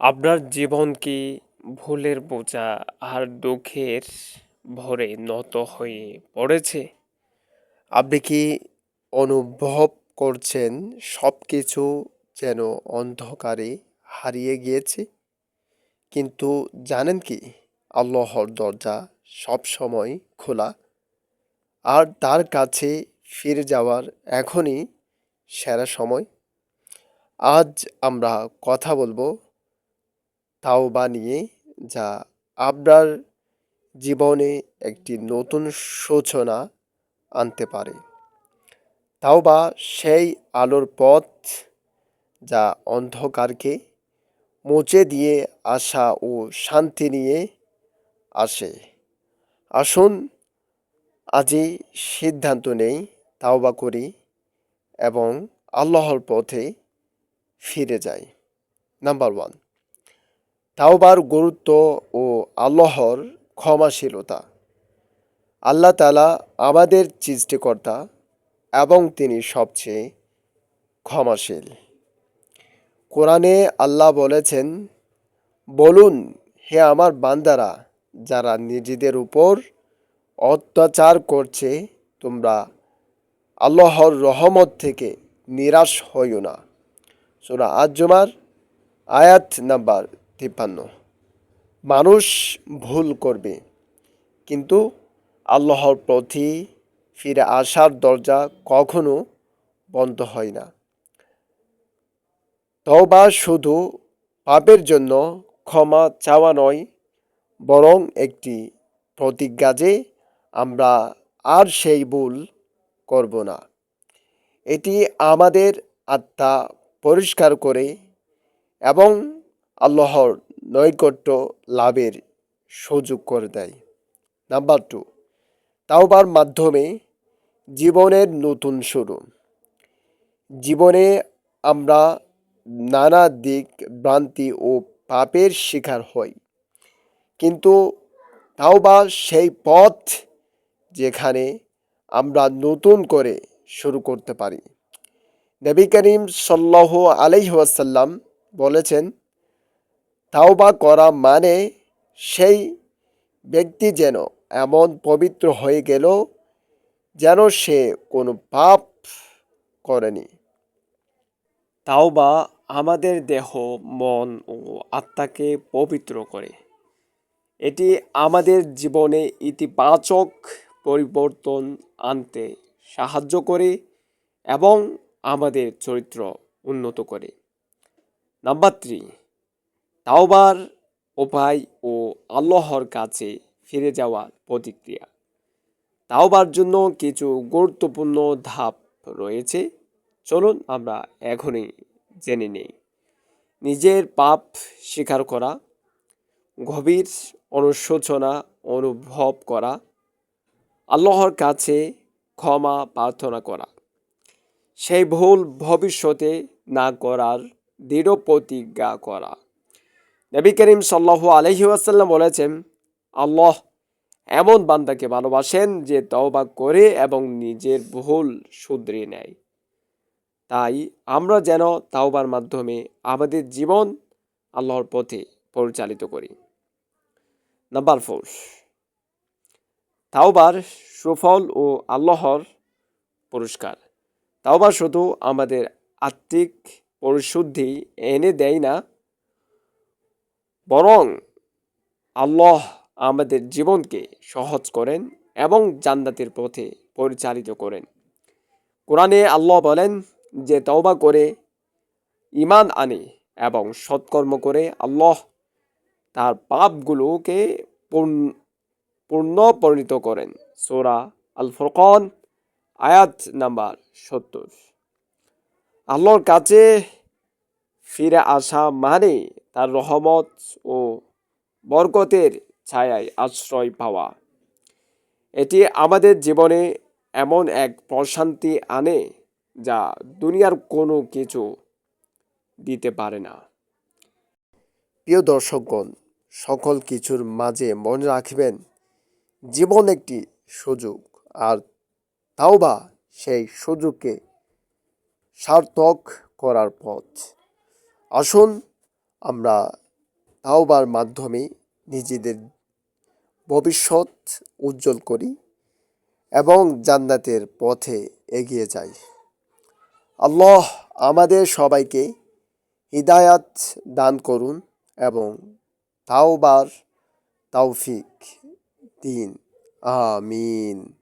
আপনার জীবন কি ভুলের বোঝা আর দুঃখের ভরে নত হয়ে পড়েছে? আপনি কি অনুভব করছেন সব কিছু যেন অন্ধকারে হারিয়ে গিয়েছে? কিন্তু জানেন কি, আল্লাহর দরজা সব সময় খোলা। আর তার কাছে ফিরে যাওয়ার এখনই সেরা সময়। আজ আমরা কথা বলব তাওবা নিয়ে যা আপনার জীবনে একটি নতুন সূচনা আনতে পারে। তাওবা সেই আলোর পথ যা অন্ধকারকে মুছে দিয়ে আশা ও শান্তি নিয়ে আসে। আসুন, আজই সিদ্ধান্ত নেই তাওবা করি এবং আল্লাহর পথে ফিরে যাই। Number one. তাওবার গুরুত্ব ও আল্লাহর ক্ষমাশীলতা। আল্লাহ তালা আমাদের সৃষ্টিকর্তা এবং তিনি সবচেয়ে ক্ষমাশীল। কোরআনে আল্লাহ বলেছেন, বলুন, হে আমার বান্দারা, যারা নিজেদের উপর অত্যাচার করছে, তোমরা আল্লাহর রহমত থেকে নিরাশ হইও না। সুরা আজমার আয়াত নাম্বার তিপ্পান্ন। মানুষ ভুল করবে, কিন্তু আল্লাহর প্রতি ফিরে আসার দরজা কখনো বন্ধ হয় না। তওবা শুধু পাপের জন্য ক্ষমা চাওয়া নয়, বরং একটি প্রতিজ্ঞা যে আমরা আর সেই ভুল করব না। এটি আমাদের আত্মা পরিষ্কার করে এবং আল্লাহর নৈকট্য লাভের সুযোগ করে দেয়। নাম্বার টু তাওবার মাধ্যমে জীবনের নতুন শুরু। জীবনে আমরা নানা দিক ভ্রান্তি ও পাপের শিকার হই। কিন্তু তাওবা সেই পথ যেখানে আমরা নতুন করে শুরু করতে পারি। নবী করিম সাল্লাহ আলহিহাসাল্লাম বলেছেন তাওবা করা মানে সেই ব্যক্তি যেন এমন পবিত্র হয়ে গেল যেন সে কোনো পাপ করেনি। তাওবা আমাদের দেহ, মন ও আত্মাকে পবিত্র করে। এটি আমাদের জীবনে ইতিবাচক পরিবর্তন আনতে সাহায্য করে এবং আমাদের চরিত্র উন্নত করে। নাম্বার থ্রি তাওবার, উপায় ও আল্লাহর কাছে ফিরে যাওয়ার প্রতিক্রিয়া। তাওবার জন্য কিছু গুরুত্বপূর্ণ ধাপ রয়েছে। চলুন আমরা এখনই জেনে নেই। নিজের পাপ স্বীকার করা, গভীর অনুশোচনা অনুভব করা, আল্লাহর কাছে ক্ষমা প্রার্থনা করা। সেই ভুল ভবিষ্যতে না করার দৃঢ় প্রতিজ্ঞা করা। নবী করিম সাল্লাহ আলহি আসাল্লাম বলেছেন, আল্লাহ এমন বান্দাকে ভালোবাসেন যে তওবা করে এবং নিজের ভুল শুধরিয়ে নেয়। তাই আমরা যেন তাওবার মাধ্যমে আমাদের জীবন আল্লাহর পথে পরিচালিত করি। নাম্বার ফোর, তাওবার সুফল ও আল্লাহর পুরস্কার। তাওবার শুধু আমাদের আত্মিক পরিশুদ্ধি এনে দেয় না বরং আল্লাহ আমাদের জীবনকে সহজ করেন এবং জান্নাতের পথে পরিচালিত করেন। কোরআনে আল্লাহ বলেন যে, তওবা করে ইমান আনে এবং সৎকর্ম করে আল্লাহ তার পাপগুলোকে পূর্ণ পরিণত করেন। সোরা আল ফরকন আয়াত নাম্বার সত্তর। আল্লাহর কাছে ফিরে আসা মানে তার রহমত ও বরকতের ছায়ায় আশ্রয় পাওয়া। এটি আমাদের জীবনে এমন এক প্রশান্তি আনে যা দুনিয়ার কোনো কিছু দিতে পারে না। প্রিয় দর্শকগণ, সকল কিছুর মাঝে মনে রাখবেন, জীবন একটি সুযোগ আর তাও বা সেই সুযোগকে সার্থক করার পথ। আসুন, আমরা তাওবার মাধ্যমে নিজেদের ভবিষ্যৎ উজ্জ্বল করি এবং জান্নাতের পথে এগিয়ে যাই। আল্লাহ আমাদের সবাইকে হিদায়াত দান করুন এবং তাওবার তৌফিক দিন। আমিন।